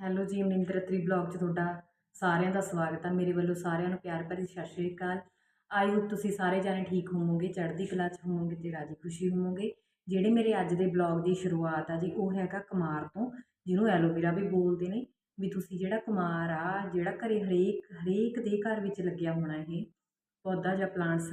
Hello ਜੀ Maninder ਤ੍ਰੀ blog 'ਚ ਤੁਹਾਡਾ ਸਾਰਿਆਂ ਦਾ ਸਵਾਗਤ ਹੈ ਮੇਰੇ ਵੱਲੋਂ ਸਾਰਿਆਂ ਨੂੰ ਪਿਆਰ ਭਰੀ ਸਤਿ ਸ਼੍ਰੀ ਅਕਾਲ। ਆਈ ਹੋਪ ਤੁਸੀਂ ਸਾਰੇ ਜਾਣੇ ਠੀਕ ਹੋਵੋਗੇ, ਚੜ੍ਹਦੀ ਕਲਾ 'ਚ ਹੋਵੋਗੇ ਤੇ ਰਾਜੀ ਖੁਸ਼ੀ ਹੋਵੋਗੇ। ਜਿਹੜੇ ਮੇਰੇ ਅੱਜ ਦੇ ਬਲੌਗ ਦੀ ਸ਼ੁਰੂਆਤ ਆ ਜੀ, ਉਹ ਹੈਗਾ ਕੁਮਾਰ ਤੋਂ, ਜਿਹਨੂੰ ਐਲੋਵੇਰਾ ਵੀ ਬੋਲਦੇ ਨੇ। ਵੀ ਤੁਸੀਂ ਜਿਹੜਾ ਕੁਮਾਰ ਆ, ਜਿਹੜਾ ਘਰੇ ਹਰੇਕ ਹਰੇਕ ਦੇ ਘਰ ਵਿੱਚ ਲੱਗਿਆ ਹੋਣਾ ਇਹ, ਪੌਦਾ ਜਾਂ ਪਲਾਂਟਸ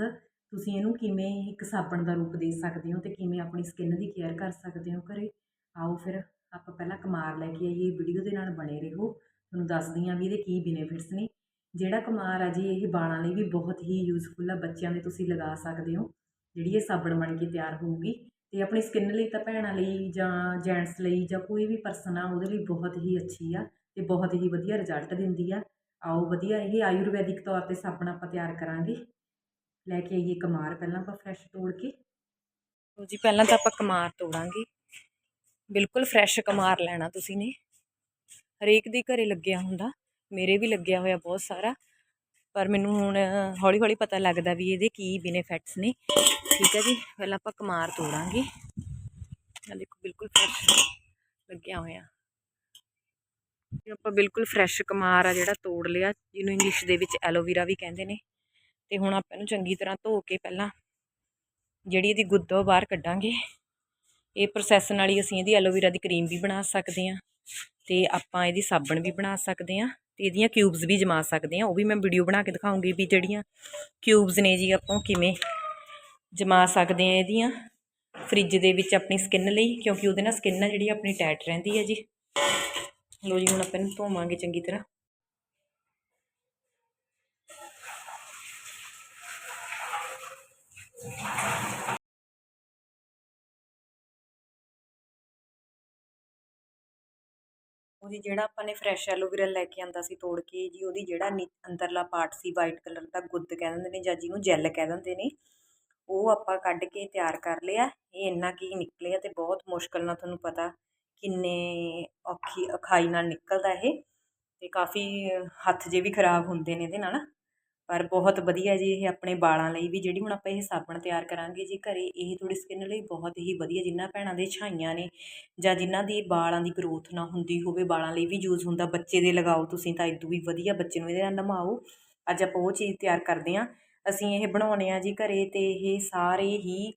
ਤੁਸੀਂ ਇਹਨੂੰ ਕਿਵੇਂ ਇੱਕ ਸਾਬਣ ਦਾ ਰੂਪ ਦੇ ਸਕਦੇ ਹੋ ਤੇ ਕਿਵੇਂ ਆਪਣੀ ਸਕਿਨ ਦੀ ਕੇਅਰ ਕਰ ਸਕਦੇ ਹੋ ਘਰੇ? ਆਓ ਫਿਰ। ਆਪਾਂ ਪਹਿਲਾਂ ਕਮਾਰ ਲੈ ਕੇ ਆਈਏ, ਵੀਡੀਓ ਦੇ ਨਾਲ ਬਣੇ ਰਹੋ। ਤੁਹਾਨੂੰ ਦੱਸਦੀ ਹਾਂ ਵੀ ਇਹਦੇ ਕੀ ਬੈਨੀਫਿਟਸ ਨੇ। ਜਿਹੜਾ ਕਮਾਰ ਆ ਜੀ, ਇਹ ਵਾਲਾਂ ਲਈ ਵੀ ਬਹੁਤ ਹੀ ਯੂਜ਼ਫੁਲ ਆ, ਬੱਚਿਆਂ ਦੇ ਤੁਸੀਂ ਲਗਾ ਸਕਦੇ ਹੋ। ਜਿਹੜੀ ਇਹ ਸਾਬਣ ਬਣ ਕੇ ਤਿਆਰ ਹੋਊਗੀ। ਤੇ ਆਪਣੀ ਸਕਿਨ ਲਈ ਤਾਂ ਭੈਣਾਂ ਲਈ ਜਾਂ ਜੈਂਟਸ ਲਈ ਜਾਂ ਕੋਈ ਵੀ ਪਰਸਨ ਆ, ਉਹਦੇ ਲਈ ਬਹੁਤ ਹੀ ਅੱਛੀ ਆ ਤੇ ਬਹੁਤ ਹੀ ਵਧੀਆ ਰਿਜ਼ਲਟ ਦਿੰਦੀ ਆ। ਆਓ ਵਧੀਆ, ਇਹ ਆਯੁਰਵੈਦਿਕ ਤੌਰ ਤੇ ਸਾਬਣ ਆਪਾਂ ਤਿਆਰ ਕਰਾਂਗੇ। ਲੈ ਕੇ ਆਈਏ ਕਮਾਰ ਪਹਿਲਾਂ ਆਪਾਂ ਫਰੈਸ਼ ਤੋੜ ਕੇ। ਜੀ, ਪਹਿਲਾਂ ਤਾਂ ਆਪਾਂ ਕਮਾਰ ਤੋੜਾਂਗੇ। ਬਿਲਕੁਲ ਫਰੈਸ਼ ਕੁਮਾਰ ਲੈਣਾ ਤੁਸੀਂ ਨੇ। ਹਰੇਕ ਦੇ ਘਰੇ ਲੱਗਿਆ ਹੁੰਦਾ, ਮੇਰੇ ਵੀ ਲੱਗਿਆ ਹੋਇਆ ਬਹੁਤ ਸਾਰਾ। ਪਰ ਮੈਨੂੰ ਹੁਣ ਹੌਲੀ ਹੌਲੀ ਪਤਾ ਲੱਗਦਾ ਵੀ ਇਹਦੇ ਕੀ ਬੈਨੀਫਿਟਸ ਨੇ। ਠੀਕ ਹੈ ਜੀ, ਪਹਿਲਾਂ ਆਪਾਂ ਕਮਾਰ ਤੋੜਾਂਗੇ। ਆ ਦੇਖੋ, ਬਿਲਕੁਲ ਫਰੈਸ਼ ਲੱਗਿਆ ਹੋਇਆ। ਇਹ ਆਪਾਂ ਬਿਲਕੁਲ ਫਰੈਸ਼ ਕੁਮਾਰ ਆ ਜਿਹੜਾ ਤੋੜ ਲਿਆ, ਜਿਹਨੂੰ ਇੰਗਲਿਸ਼ ਦੇ ਵਿੱਚ ਐਲੋਵੀਰਾ ਵੀ ਕਹਿੰਦੇ ਨੇ। ਤੇ ਹੁਣ ਆਪਾਂ ਇਹਨੂੰ ਚੰਗੀ ਤਰ੍ਹਾਂ ਧੋ ਕੇ ਪਹਿਲਾਂ ਜਿਹੜੀ ਇਹਦੀ ਗੁੱਦ ਉਹ ਬਾਹਰ ਕੱਢਾਂਗੇ। ਇਹ ਪ੍ਰੋਸੈਸ ਨਾਲ ਹੀ ਅਸੀਂ ਇਹਦੀ ਐਲੋਵੇਰਾ ਦੀ ਕਰੀਮ ਵੀ ਬਣਾ ਸਕਦੇ ਹਾਂ ਤੇ ਆਪਾਂ ਇਹਦੀ ਸਾਬਣ ਵੀ ਬਣਾ ਸਕਦੇ ਹਾਂ ਤੇ ਇਹਦੀਆਂ ਕਿਊਬਸ ਵੀ ਜਮਾ ਸਕਦੇ ਹਾਂ, ਉਹ ਵੀ ਮੈਂ ਵੀਡੀਓ ਬਣਾ ਕੇ ਦਿਖਾਉਂਗੀ ਵੀ ਜਿਹੜੀਆਂ ਕਿਊਬਸ ਨੇ ਜੀ ਆਪਾਂ ਉਹ ਕਿਵੇਂ ਜਮਾ ਸਕਦੇ ਹਾਂ ਇਹਦੀਆਂ ਫ੍ਰਿਜ ਦੇ ਵਿੱਚ ਆਪਣੀ ਸਕਿਨ ਲਈ, ਕਿਉਂਕਿ ਉਹਦੇ ਨਾਲ ਸਕਿਨ ਆ ਜਿਹੜੀ ਆਪਣੀ ਟਾਈਟ ਰਹਿੰਦੀ ਹੈ ਜੀ। ਲੋ ਜੀ, ਹੁਣ ਆਪਾਂ ਇਹਨੂੰ ਧੋਵਾਂਗੇ ਚੰਗੀ ਤਰ੍ਹਾਂ। ਉਹਦੀ ਜਿਹੜਾ ਆਪਾਂ ਨੇ ਫਰੈਸ਼ ਐਲੋਵੇਰਾ ਲੈ ਕੇ ਆਂਦਾ ਸੀ ਤੋੜ ਕੇ, ਜੀ ਉਹਦੀ ਜਿਹੜਾ ਅੰਦਰਲਾ ਪਾਰਟ ਸੀ ਵਾਈਟ ਕਲਰ ਦਾ ਗੁੱਦ ਕਹਿ ਦਿੰਦੇ ਨੇ ਜਾਂ ਜਿਹਨੂੰ ਜੈਲ ਕਹਿ ਦਿੰਦੇ ਨੇ, ਉਹ ਆਪਾਂ ਕੱਢ ਕੇ ਤਿਆਰ ਕਰ ਲਿਆ। ਇਹ ਇੰਨਾ ਕੀ ਨਿਕਲਿਆ ਤੇ ਬਹੁਤ ਮੁਸ਼ਕਲ ਨਾਲ ਤੁਹਾਨੂੰ ਪਤਾ ਕਿੰਨੇ ਔਖੀ ਅਖਾਈ ਨਾਲ ਨਿਕਲਦਾ ਇਹ ਤੇ ਕਾਫੀ ਹੱਥ ਜੇ ਵੀ ਖਰਾਬ ਹੁੰਦੇ ਨੇ ਇਹਦੇ ਨਾਲ। ਪਰ ਬਹੁਤ ਵਧੀਆ ਜੀ ਇਹ ਆਪਣੇ ਵਾਲਾਂ ਲਈ ਵੀ, ਜਿਹੜੀ ਹੁਣ ਆਪਾਂ ਇਹ ਸਾਬਣ ਤਿਆਰ ਕਰਾਂਗੇ ਜੀ ਘਰੇ, ਇਹ ਥੋੜੀ ਸਕਿਨ ਲਈ ਬਹੁਤ ਹੀ ਵਧੀਆ ਜਿਨ੍ਹਾਂ ਭੈਣਾਂ ਦੇ ਛਾਈਆਂ ਨੇ ਜਾਂ ਜਿਨ੍ਹਾਂ ਦੀ ਵਾਲਾਂ ਦੀ ਗਰੋਥ ਨਾ ਹੁੰਦੀ ਹੋਵੇ, ਵਾਲਾਂ ਲਈ ਵੀ ਯੂਜ਼ ਹੁੰਦਾ, ਬੱਚੇ ਦੇ ਲਗਾਓ ਤੁਸੀਂ ਤਾਂ ਇਦੋਂ ਵੀ ਵਧੀਆ ਬੱਚੇ ਨੂੰ ਇਹਦੇ ਨਾਲ ਨਮਾਓ। ਅੱਜ ਆਪਾਂ ਉਹ ਚੀਜ਼ ਤਿਆਰ ਕਰਦੇ ਹਾਂ ਅਸੀਂ ਇਹ ਬਣਾਉਣੇ ਆ ਜੀ ਘਰੇ ਤੇ ਇਹ ਸਾਰੇ ਹੀ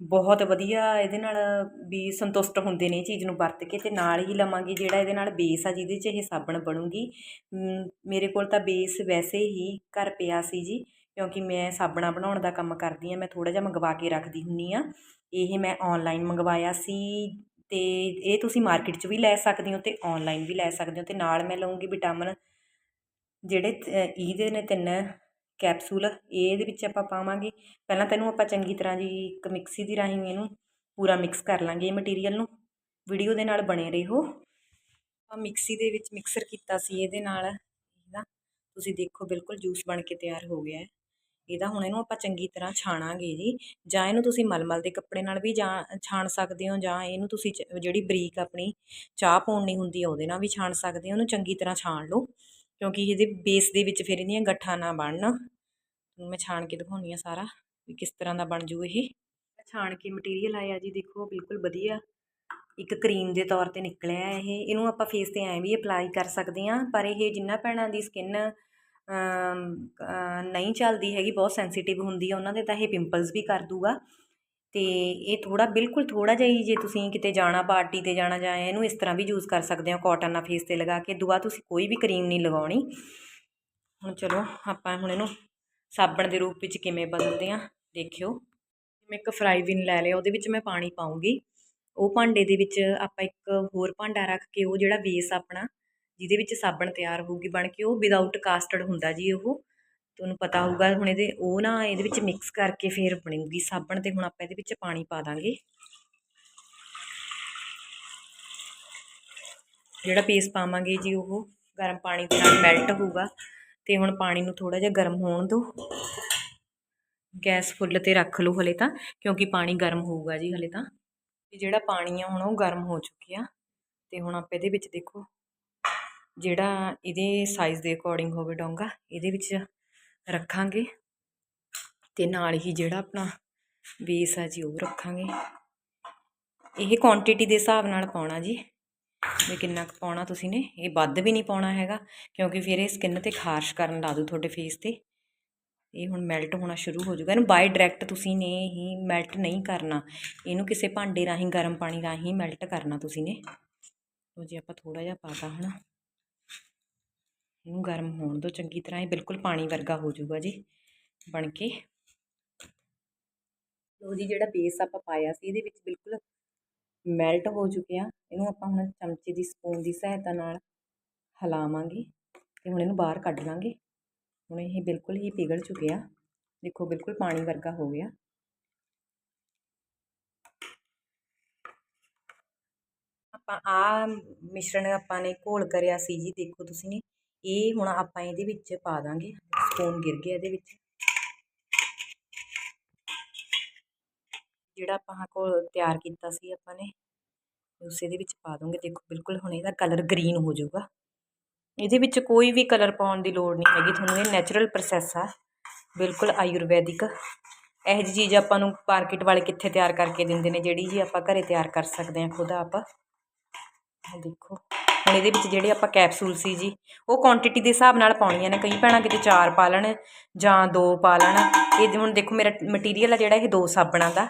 ਬਹੁਤ ਵਧੀਆ ਇਹਦੇ ਨਾਲ ਵੀ ਸੰਤੁਸ਼ਟ ਹੁੰਦੇ ਨੇ ਇਹ ਚੀਜ਼ ਨੂੰ ਵਰਤ ਕੇ ਅਤੇ ਨਾਲ ਹੀ ਲਵਾਂਗੇ ਜਿਹੜਾ ਇਹਦੇ ਨਾਲ ਬੇਸ ਆ ਜਿਹਦੇ 'ਚ ਇਹ ਸਾਬਣ ਬਣੂਗੀ। ਮੇਰੇ ਕੋਲ ਤਾਂ ਬੇਸ ਵੈਸੇ ਹੀ ਘਰ ਪਿਆ ਸੀ ਜੀ, ਕਿਉਂਕਿ ਮੈਂ ਸਾਬਣਾ ਬਣਾਉਣ ਦਾ ਕੰਮ ਕਰਦੀ ਆ ਮੈਂ ਥੋੜਾ ਜਿਹਾ ਮੰਗਵਾ ਕੇ ਰੱਖਦੀ ਹੁੰਨੀ ਆ ਇਹ ਮੈਂ ਆਨਲਾਈਨ ਮੰਗਵਾਇਆ ਸੀ ਤੇ ਇਹ ਤੁਸੀਂ ਮਾਰਕੀਟ 'ਚ ਵੀ ਲੈ ਸਕਦੇ ਹੋ ਤੇ ਆਨਲਾਈਨ ਵੀ ਲੈ ਸਕਦੇ ਹੋ ਤੇ ਨਾਲ ਮੈਂ ਲਵਾਂਗੀ ਵਿਟਾਮਿਨ ਜਿਹੜੇ ਇਹਦੇ ਨੇ ਤਿੰਨ ਕੈਪਸੂਲ ਇਹ ਇਹਦੇ ਵਿੱਚ ਆਪਾਂ ਪਾਵਾਂਗੇ। ਪਹਿਲਾਂ ਤੈਨੂੰ ਆਪਾਂ ਚੰਗੀ ਤਰ੍ਹਾਂ ਜੀ ਇੱਕ ਮਿਕਸੀ ਦੀ ਰਾਹੀਂ ਇਹਨੂੰ ਪੂਰਾ ਮਿਕਸ ਕਰ ਲਾਂਗੇ ਇਹ ਮਟੀਰੀਅਲ ਨੂੰ। ਵੀਡੀਓ ਦੇ ਨਾਲ ਬਣੇ ਰਹੋ। ਆ ਮਿਕਸੀ ਦੇ ਵਿੱਚ ਮਿਕਸਰ ਕੀਤਾ ਸੀ ਇਹਦੇ ਨਾਲ। ਇਹਦਾ ਤੁਸੀਂ ਦੇਖੋ ਬਿਲਕੁਲ ਜੂਸ ਬਣ ਕੇ ਤਿਆਰ ਹੋ ਗਿਆ ਹੈ। ਇਹਦਾ ਹੁਣ ਇਹਨੂੰ ਆਪਾਂ ਚੰਗੀ ਤਰ੍ਹਾਂ ਛਾਣਾਂਗੇ ਜੀ। ਜਾਂ ਇਹਨੂੰ ਤੁਸੀਂ ਮਲਮਲ ਦੇ ਕੱਪੜੇ ਨਾਲ ਵੀ ਜਾਂ ਛਾਣ ਸਕਦੇ ਹੋ ਜਾਂ ਇਹਨੂੰ ਤੁਸੀਂ ਜਿਹੜੀ ਬਰੀਕ ਆਪਣੀ ਚਾਹ ਪਾਉਣੀ ਹੁੰਦੀ ਹੈ ਉਹਦੇ ਨਾਲ ਵੀ ਛਾਣ ਸਕਦੇ ਹੋ। ਉਹਨੂੰ ਚੰਗੀ ਤਰ੍ਹਾਂ ਛਾਣ ਲਓ। ਕਿਉਂਕਿ ਇਹਦੇ ਬੇਸ ਦੇ ਵਿੱਚ ਫਿਰ ਇਹਦੀਆਂ ਗੱਠਾਂ ਨਾ ਬਣਨ। ਮੈਂ ਛਾਣ ਕੇ ਦਿਖਾਉਣੀ ਆ ਸਾਰਾ ਵੀ ਕਿਸ ਤਰ੍ਹਾਂ ਦਾ ਬਣ ਜੂ ਇਹ। ਛਾਣ ਕੇ ਮਟੀਰੀਅਲ ਆਇਆ ਜੀ, ਦੇਖੋ ਬਿਲਕੁਲ ਵਧੀਆ। ਇੱਕ ਕਰੀਮ ਦੇ ਤੌਰ ਤੇ ਨਿਕਲਿਆ ਇਹ। ਇਹਨੂੰ ਆਪਾਂ ਫੇਸ ਤੇ ਐਂ ਵੀ ਅਪਲਾਈ ਕਰ ਸਕਦੇ ਹਾਂ, ਪਰ ਇਹ ਜਿੰਨਾ ਭੈਣਾਂ ਦੀ ਸਕਿਨ ਨਹੀਂ ਚੱਲਦੀ ਹੈਗੀ, ਬਹੁਤ ਸੈਂਸਿਟਿਵ ਹੁੰਦੀ ਆ ਉਹਨਾਂ ਦੇ, ਤਾਂ ਇਹ ਪਿੰਪਲਸ ਵੀ ਕਰ ਦੂਗਾ। ਅਤੇ ਇਹ ਥੋੜਾ ਬਿਲਕੁਲ ਥੋੜਾ ਜਿਹਾ ਹੀ ਜੇ ਤੁਸੀਂ ਕਿਤੇ ਜਾਣਾ, ਪਾਰਟੀ ਤੇ ਜਾਣਾ ਜਾਂ ਇਹਨੂੰ ਇਸ ਤਰ੍ਹਾਂ ਵੀ ਯੂਜ਼ ਕਰ ਸਕਦੇ ਹੋ ਕਾਟਨ ਨਾਲ ਫੇਸ ਤੇ ਲਗਾ ਕੇ, ਦੁਆ ਤੁਸੀਂ ਕੋਈ ਵੀ ਕਰੀਮ ਨਹੀਂ ਲਗਾਉਣੀ। ਹੁਣ ਚਲੋ, ਆਪਾਂ ਹੁਣ ਇਹਨੂੰ ਸਾਬਣ ਦੇ ਰੂਪ ਵਿੱਚ ਕਿਵੇਂ ਬਦਲਦੇ ਆ ਦੇਖਿਓ। ਮੈਂ ਇੱਕ ਫਰਾਈ ਲੈ ਲਿਆ, ਉਹਦੇ ਵਿੱਚ ਮੈਂ ਪਾਣੀ ਪਾਉਂਗੀ ਉਹ ਭਾਂਡੇ ਦੇ ਵਿੱਚ ਆਪਾਂ ਇੱਕ ਹੋਰ ਭਾਂਡਾ ਰੱਖ ਕੇ, ਉਹ ਜਿਹੜਾ ਬੇਸ ਆਪਣਾ, ਜਿਹਦੇ ਵਿੱਚ ਸਾਬਣ ਤਿਆਰ ਹੋਊਗੀ, ਬਣ ਕੇ ਉਹ ਵਿਦਆਊਟ ਕਾਸਟਡ ਹੁੰਦਾ ਜੀ ਉਹ। ਤੁਹਾਨੂੰ ਪਤਾ ਹੋਊਗਾ, ਹੁਣ ਇਹਦੇ, ਉਹ ਨਾ ਇਹਦੇ ਵਿੱਚ ਮਿਕਸ ਕਰਕੇ ਫਿਰ ਬਣੂਗੀ ਸਾਬਣ ਤੇ, ਹੁਣ ਆਪਾਂ ਇਹਦੇ ਵਿੱਚ ਪਾਣੀ ਪਾ ਦਾਂਗੇ। ਜਿਹੜਾ ਪੇਸ ਪਾਵਾਂਗੇ ਜੀ ਉਹ ਗਰਮ ਪਾਣੀ ਦੇ ਨਾਲ ਮੈਲਟ ਹੋਊਗਾ ਤੇ ਹੁਣ ਪਾਣੀ ਨੂੰ ਥੋੜਾ ਜਿਹਾ ਗਰਮ ਹੋਣ ਦਿਓ। ਗੈਸ ਫੁੱਲ ਤੇ ਰੱਖ ਲਓ ਹਲੇ ਤਾਂ, ਕਿਉਂਕਿ ਪਾਣੀ ਗਰਮ ਹੋਊਗਾ ਜੀ ਹਲੇ ਤਾਂ। ਜਿਹੜਾ ਪਾਣੀ ਆ, ਹੁਣ ਉਹ ਗਰਮ ਹੋ ਚੁੱਕਿਆ। ਤੇ ਹੁਣ ਆਪਾਂ ਇਹਦੇ ਵਿੱਚ ਦੇਖੋ, ਜਿਹੜਾ ਇਹਦੇ ਸਾਈਜ਼ ਦੇ ਅਕੋਰਡਿੰਗ ਹੋਵੇ ਡੋਂਗਾ, ਇਹਦੇ ਵਿੱਚ ਰੱਖਾਂਗੇ ਤੇ ਨਾਲ ਹੀ ਜਿਹੜਾ ਆਪਣਾ ਬੇਸ ਆ ਜੀ ਉਹ ਰੱਖਾਂਗੇ। ਇਹ ਕੁਆਂਟੀਟੀ ਦੇ ਹਿਸਾਬ ਨਾਲ ਪਾਉਣਾ ਜੀ। ਵੀ ਕਿੰਨਾ ਕੁ ਪਾਉਣਾ ਤੁਸੀਂ ਨੇ, ਇਹ ਵੱਧ ਵੀ ਨਹੀਂ ਪਾਉਣਾ ਹੈਗਾ, ਕਿਉਂਕਿ ਫਿਰ ਇਹ ਸਕਿਨ ਤੇ ਖਾਰਸ਼ ਕਰਨ ਲਾ ਦੂ ਤੁਹਾਡੇ ਫੇਸ ਤੇ। ਇਹ ਹੁਣ ਮੈਲਟ ਹੋਣਾ ਸ਼ੁਰੂ ਹੋ ਜਾਊਗਾ। ਇਹਨੂੰ ਬਾਈ ਡਾਇਰੈਕਟ ਤੁਸੀਂ ਨੇ ਹੀ ਮੈਲਟ ਨਹੀਂ ਕਰਨਾ। ਇਹਨੂੰ ਕਿਸੇ ਭਾਂਡੇ ਰਾਹੀਂ, ਗਰਮ ਪਾਣੀ ਰਾਹੀਂ ਮੈਲਟ ਕਰਨਾ ਤੁਸੀਂ ਨੇ। ਲਓ ਜੀ, ਆਪਾਂ ਥੋੜਾ ਜਿਹਾ ਪਾਤਾ ਹੁਣ ਇਹਨੂੰ ਗਰਮ ਹੋਣ ਦਿਓ ਚੰਗੀ ਤਰ੍ਹਾਂ ਇਹ ਬਿਲਕੁਲ ਪਾਣੀ ਵਰਗਾ ਹੋ ਜਾਊਗਾ ਜੀ, ਬਣ ਕੇ। ਲਓ ਜੀ, ਜਿਹੜਾ ਬੇਸ ਆਪਾਂ ਪਾਇਆ ਸੀ, ਇਹਦੇ ਵਿੱਚ ਬਿਲਕੁਲ ਮੈਲਟ ਹੋ ਚੁੱਕਿਆ ਇਹਨੂੰ ਆਪਾਂ ਹੁਣ ਚਮਚੇ ਦੀ ਸਪੂਨ ਦੀ ਸਹਾਇਤਾ ਨਾਲ ਹਿਲਾਵਾਂਗੇ ਤੇ ਹੁਣ ਇਹਨੂੰ ਬਾਹਰ ਕੱਢ ਲਾਂਗੇ। ਹੁਣ ਇਹ ਬਿਲਕੁਲ ਹੀ ਪਿਘਲ ਚੁੱਕਿਆ ਦੇਖੋ, ਬਿਲਕੁਲ ਪਾਣੀ ਵਰਗਾ ਹੋ ਗਿਆ। ਆਪਾਂ ਆ ਮਿਸ਼ਰਣ ਆਪਾਂ ਨੇ ਘੋਲ ਕਰਿਆ ਸੀ ਜੀ, ਦੇਖੋ ਤੁਸੀਂ ਨੇ। ਇਹ ਹੁਣ ਆਪਾਂ ਇਹਦੇ ਵਿੱਚ ਪਾ ਦਾਂਗੇ। ਸਪੂਨ ਗਿਰ ਗਿਆ ਇਹਦੇ ਵਿੱਚ। ਜਿਹੜਾ ਆਪਾਂ ਕੋਲ ਤਿਆਰ ਕੀਤਾ ਸੀ ਆਪਾਂ ਨੇ, ਉਸੇ ਦੇ ਵਿੱਚ ਪਾ ਦੋਗੇ ਦੇਖੋ, ਬਿਲਕੁਲ ਹੁਣ ਇਹਦਾ ਕਲਰ ਗ੍ਰੀਨ ਹੋ ਜਾਊਗਾ। ਇਹਦੇ ਵਿੱਚ ਕੋਈ ਵੀ ਕਲਰ ਪਾਉਣ ਦੀ ਲੋੜ ਨਹੀਂ ਹੈਗੀ। ਤੁਹਾਨੂੰ ਇਹ ਨੈਚੁਰਲ ਪ੍ਰੋਸੈਸ ਆ। ਬਿਲਕੁਲ ਆਯੁਰਵੈਦਿਕ। ਇਹੋ ਜਿਹੀ ਚੀਜ਼ ਆਪਾਂ ਨੂੰ ਮਾਰਕੀਟ ਵਾਲੇ ਕਿੱਥੇ ਤਿਆਰ ਕਰਕੇ ਦਿੰਦੇ ਨੇ? ਜਿਹੜੀ ਜੀ ਆਪਾਂ ਘਰੇ ਤਿਆਰ ਕਰ ਸਕਦੇ ਹਾਂ, ਖੁਦ ਆਪ। ਆਹ ਦੇਖੋ। ਹੁਣ ਇਹਦੇ ਵਿੱਚ ਜਿਹੜੇ ਆਪਾਂ ਕੈਪਸੂਲ ਸੀ ਜੀ, ਉਹ ਕੁਆਂਟੀਟੀ ਦੇ ਹਿਸਾਬ ਨਾਲ ਪਾਉਣੀਆਂ ਨੇ। ਕਈ ਭੈਣਾਂ ਕਿਤੇ ਚਾਰ ਪਾ ਲੈਣ ਜਾਂ ਦੋ ਪਾ ਲੈਣ। ਇਹ ਹੁਣ ਦੇਖੋ ਮੇਰਾ ਮਟੀਰੀਅਲ ਆ ਜਿਹੜਾ ਇਹ ਦੋ ਸਾਬਣਾਂ ਦਾ,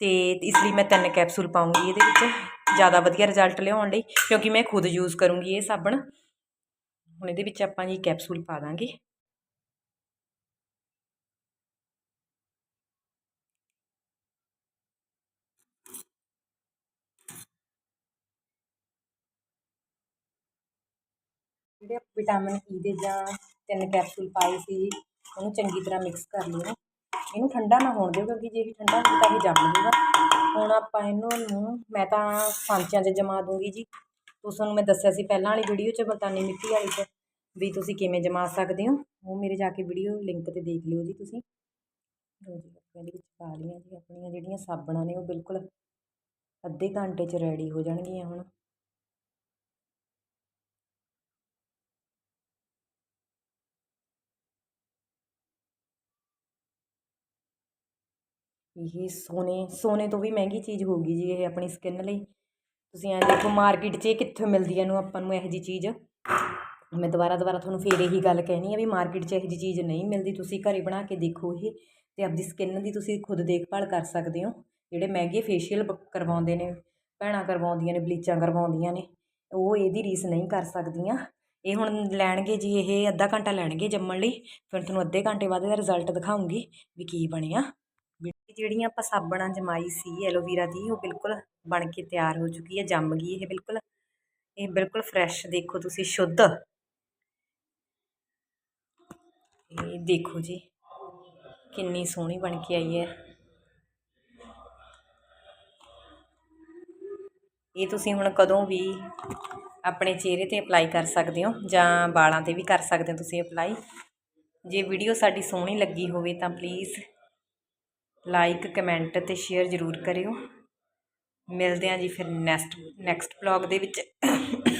ਤੇ ਇਸ ਲਈ ਮੈਂ ਤਿੰਨ ਕੈਪਸੂਲ ਪਾਉਂਗੀ ਇਹਦੇ ਵਿੱਚ। ਜ਼ਿਆਦਾ ਵਧੀਆ ਰਿਜ਼ਲਟ ਲਿਆਉਣ ਲਈ, ਕਿਉਂਕਿ ਮੈਂ ਖੁਦ ਯੂਜ਼ ਕਰੂੰਗੀ ਇਹ ਸਾਬਣ। ਹੁਣ ਇਹਦੇ ਵਿੱਚ ਆਪਾਂ ਜੀ ਕੈਪਸੂਲ ਪਾ ਦਾਂਗੇ। ਜਿਹੜੇ ਵਿਟਾਮਿਨ ਈ e ਦੇ ਜਾਂ ਤਿੰਨ ਕੈਪਸੂਲ ਪਾਏ ਸੀ, ਉਹਨੂੰ ਚੰਗੀ ਤਰ੍ਹਾਂ ਮਿਕਸ ਕਰ ਲਿਓ ਇਹਨੂੰ ਠੰਡਾ ਨਾ ਹੋਣ ਦਿਓ, ਕਿਉਂਕਿ ਜੇ ਇਹ ਠੰਡਾ ਹੋ ਤਾਂ ਇਹ ਜੰਮ ਜੂਗਾ। ਹੁਣ ਆਪਾਂ ਇਹਨੂੰ ਨੂੰ ਮੈਂ ਤਾਂ ਸਾਂਚਿਆਂ 'ਚ ਜਮਾ ਦੂੰਗੀ ਜੀ। ਤੁਹਾਨੂੰ ਮੈਂ ਦੱਸਿਆ ਸੀ ਪਹਿਲਾਂ ਵਾਲੀ ਵੀਡੀਓ 'ਚ ਮਲਤਾਨੀ ਮਿੱਟੀ ਵਾਲੀ 'ਚ। ਵੀ ਤੁਸੀਂ ਕਿਵੇਂ ਜਮਾ ਸਕਦੇ ਹੋ? ਉਹ ਮੇਰੇ ਜਾ ਕੇ ਵੀਡੀਓ ਲਿੰਕ ਤੇ ਦੇਖ ਲਿਓ ਜੀ ਤੁਸੀਂ। ਲਓ ਜੀ, ਆਪਾਂ ਇਹਦੇ ਵਿੱਚ ਪਾ ਲਈਆਂ ਜੀ, ਆਪਣੀਆਂ ਜਿਹੜੀਆਂ ਸਾਬਣਾਂ ਨੇ, ਉਹ ਬਿਲਕੁਲ ਅੱਧੇ ਘੰਟੇ 'ਚ ਰੈਡੀ ਹੋ ਜਾਣਗੀਆਂ ਹੁਣ। ਇਹ ਸੋਨੇ ਸੋਨੇ ਤੋਂ ਵੀ ਮਹਿੰਗੀ ਚੀਜ਼ ਹੋਊਗੀ ਜੀ ਇਹ ਆਪਣੀ ਸਕਿਨ ਲਈ। ਤੁਸੀਂ ਐਂ ਦੇਖੋ ਮਾਰਕੀਟ 'ਚ ਇਹ ਕਿੱਥੋਂ ਮਿਲਦੀ ਹੈ ਨੂੰ ਆਪਾਂ ਨੂੰ ਇਹੋ ਜਿਹੀ ਚੀਜ਼। ਮੈਂ ਦੁਬਾਰਾ ਦੁਬਾਰਾ ਤੁਹਾਨੂੰ ਫੇਰ ਇਹੀ ਗੱਲ ਕਹਿਣੀ ਆ ਵੀ ਮਾਰਕੀਟ 'ਚ ਇਹੋ ਜਿਹੀ ਚੀਜ਼ ਨਹੀਂ ਮਿਲਦੀ, ਤੁਸੀਂ ਘਰੇ ਬਣਾ ਕੇ ਦੇਖੋ ਇਹ ਤੇ ਆਪਦੀ ਸਕਿਨ ਦੀ ਤੁਸੀਂ ਖੁਦ ਦੇਖਭਾਲ ਕਰ ਸਕਦੇ ਹੋ। ਜਿਹੜੇ ਮਹਿੰਗੇ ਫੇਸ਼ੀਅਲ ਕਰਵਾਉਂਦੇ ਨੇ, ਭੈਣਾਂ ਕਰਵਾਉਂਦੀਆਂ ਨੇ ਬਲੀਚਾਂ ਕਰਵਾਉਂਦੀਆਂ ਨੇ, ਉਹ ਇਹਦੀ ਰੀਸ ਨਹੀਂ ਕਰ ਸਕਦੀਆਂ। ਇਹ ਹੁਣ ਲੈਣਗੇ ਜੀ ਇਹ ਅੱਧਾ ਘੰਟਾ ਲੈਣਗੇ ਜੰਮਣ ਲਈ, ਫਿਰ ਤੁਹਾਨੂੰ ਅੱਧੇ ਘੰਟੇ ਬਾਅਦ ਇਹਦਾ ਰਿਜ਼ਲਟ ਦਿਖਾਉਂਗੀ ਵੀ ਕੀ ਬਣਿਆ। ਜਿਹੜੀਆਂ ਆਪਾਂ ਸਾਬਣਾਂ ਜਮਾਈ ਸੀ ਐਲੋਵੀਰਾ ਦੀ ਉਹ ਬਿਲਕੁਲ ਬਣ ਕੇ ਤਿਆਰ ਹੋ ਚੁੱਕੀ ਹੈ ਜੰਮ ਗਈ ਇਹ ਬਿਲਕੁਲ। ਇਹ ਬਿਲਕੁਲ ਫਰੈਸ਼ ਦੇਖੋ ਤੁਸੀਂ ਸ਼ੁੱਧ। ਇਹ ਦੇਖੋ ਜੀ ਕਿੰਨੀ ਸੋਹਣੀ ਬਣ ਕੇ ਆਈ ਹੈ। ਇਹ ਤੁਸੀਂ ਹੁਣ ਕਦੋਂ ਵੀ ਆਪਣੇ ਚਿਹਰੇ ਤੇ ਅਪਲਾਈ ਕਰ ਸਕਦੇ ਹੋ ਜਾਂ ਵਾਲਾਂ ਤੇ ਵੀ ਕਰ ਸਕਦੇ ਹੋ ਤੁਸੀਂ ਅਪਲਾਈ। ਜੇ ਵੀਡੀਓ ਸਾਡੀ ਸੋਹਣੀ ਲੱਗੀ ਹੋਵੇ ਤਾਂ ਪਲੀਜ਼ ਲਾਈਕ ਕਮੈਂਟ ਅਤੇ ਸ਼ੇਅਰ ਜ਼ਰੂਰ ਕਰਿਓ। ਮਿਲਦੇ ਹਾਂ ਜੀ ਫਿਰ ਨੈਕਸਟ ਨੈਕਸਟ ਬਲੌਗ ਦੇ ਵਿੱਚ।